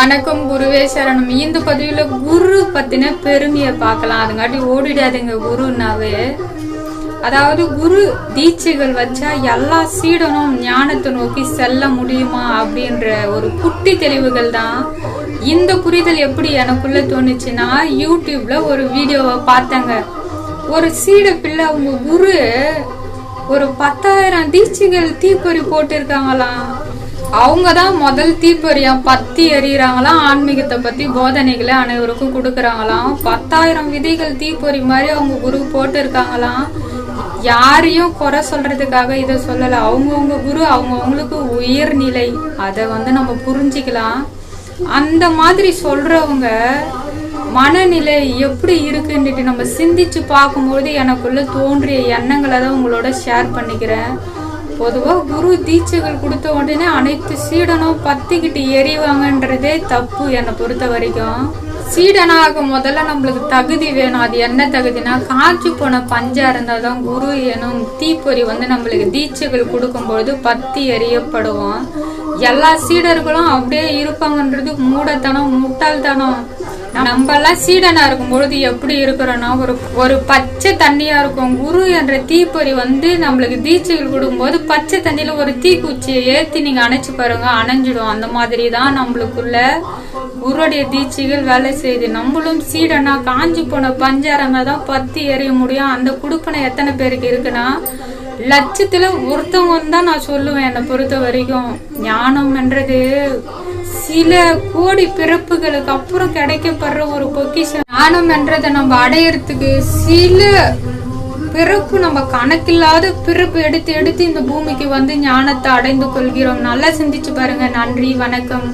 வணக்கம் குருவே சரணம். இந்த குரு பற்றின பெருமையை பார்க்கலாம். அதுங்காட்டி ஓடிடாதுங்க குருனாவே. அதாவது குரு தீட்சைகள் வச்சா எல்லா சீடனும் ஞானத்தை நோக்கி செல்ல முடியுமா அப்படின்ற ஒரு குட்டி தெளிவுகள் தான். இந்த புரிதல் எப்படி எனக்குள்ள தோணுச்சுன்னா யூடியூப்ல ஒரு வீடியோவை பார்த்தேங்க. ஒரு சீட பிள்ளை அவங்க குரு ஒரு பத்தாயிரம் தீட்சைகள் தீப்பொறி போட்டிருக்காங்களாம். அவங்க தான் முதல் தீப்பொறியா? பத்தி எறிகிறாங்களாம் ஆன்மீகத்தை பத்தி போதனைகளை அனைவருக்கும் கொடுக்குறாங்களாம் பத்தாயிரம் விதைகள் தீப்பொறி மாதிரி அவங்க குரு போட்டு இருக்காங்களாம் யாரையும் குறை சொல்றதுக்காக இதை சொல்லலை. அவங்கவுங்க குரு அவங்கவுங்களுக்கு உயர்நிலை. அதை வந்து நம்ம புரிஞ்சுக்கலாம். அந்த மாதிரி சொல்றவங்க மனநிலை எப்படி இருக்குன்னுட்டு நம்ம சிந்திச்சு பார்க்கும்போது எனக்குள்ள தோன்றிய எண்ணங்களை தான் உங்களோட ஷேர் பண்ணிக்கிறேன். பொதுவாக குரு தீட்சைகள் கொடுத்த உடனே அனைத்து சீடனும் பத்திக்கிட்டு எறிவாங்கன்றதே தப்பு என்னை பொறுத்த வரைக்கும். சீடனாக முதல்ல நம்மளுக்கு தகுதி வேணும். அது என்ன தகுதினா காய்ச்சி போன பஞ்சா இருந்தாதான் குரு எனும் தீப்பொறி வந்து நம்மளுக்கு தீட்சைகள் கொடுக்கும்பொழுது பத்தி எறியப்படுவோம் எல்லா சீடர்களும் அப்படியே இருப்பாங்கன்றது மூடத்தனம் முட்டாள்தனம். நம்ம எல்லாம் சீடனா இருக்கும் பொழுது எப்படி இருக்கிறோம்னா ஒரு ஒரு பச்சை தண்ணியா இருக்கும். குரு என்ற தீப்பொறி வந்து நம்மளுக்கு தீட்சைகள் விடும்போது பச்சை தண்ணியில ஒரு தீக்குச்சியை ஏத்தி நீங்க அணைச்சு பாருங்க அணைஞ்சிடும். அந்த மாதிரி தான் நம்மளுக்குள்ள குருடைய தீட்சைகள் வேலை செய்யுது. நம்மளும் சீடனா காஞ்சி போன பஞ்சாரங்க தான் பத்தி எறிய முடியும். அந்த குடுப்பனை எத்தனை பேருக்கு இருக்குன்னா லட்சத்துல ஒருத்தவங்க தான் நான் சொல்லுவேன் என்னை பொறுத்த வரைக்கும். ஞானம் என்றது சில கோடி பிறப்புகளுக்கு அப்புறம் கிடைக்கப்படுற ஒரு பொக்கிஷன் ஞானம் என்றதை நம்ம அடையறதுக்கு சில பிறப்பு நம்ம கணக்கில்லாத பிறப்பு எடுத்து எடுத்து இந்த பூமிக்கு வந்து ஞானத்தை அடைந்து கொள்கிறோம். நல்லா சிந்திச்சு பாருங்க. நன்றி வணக்கம்.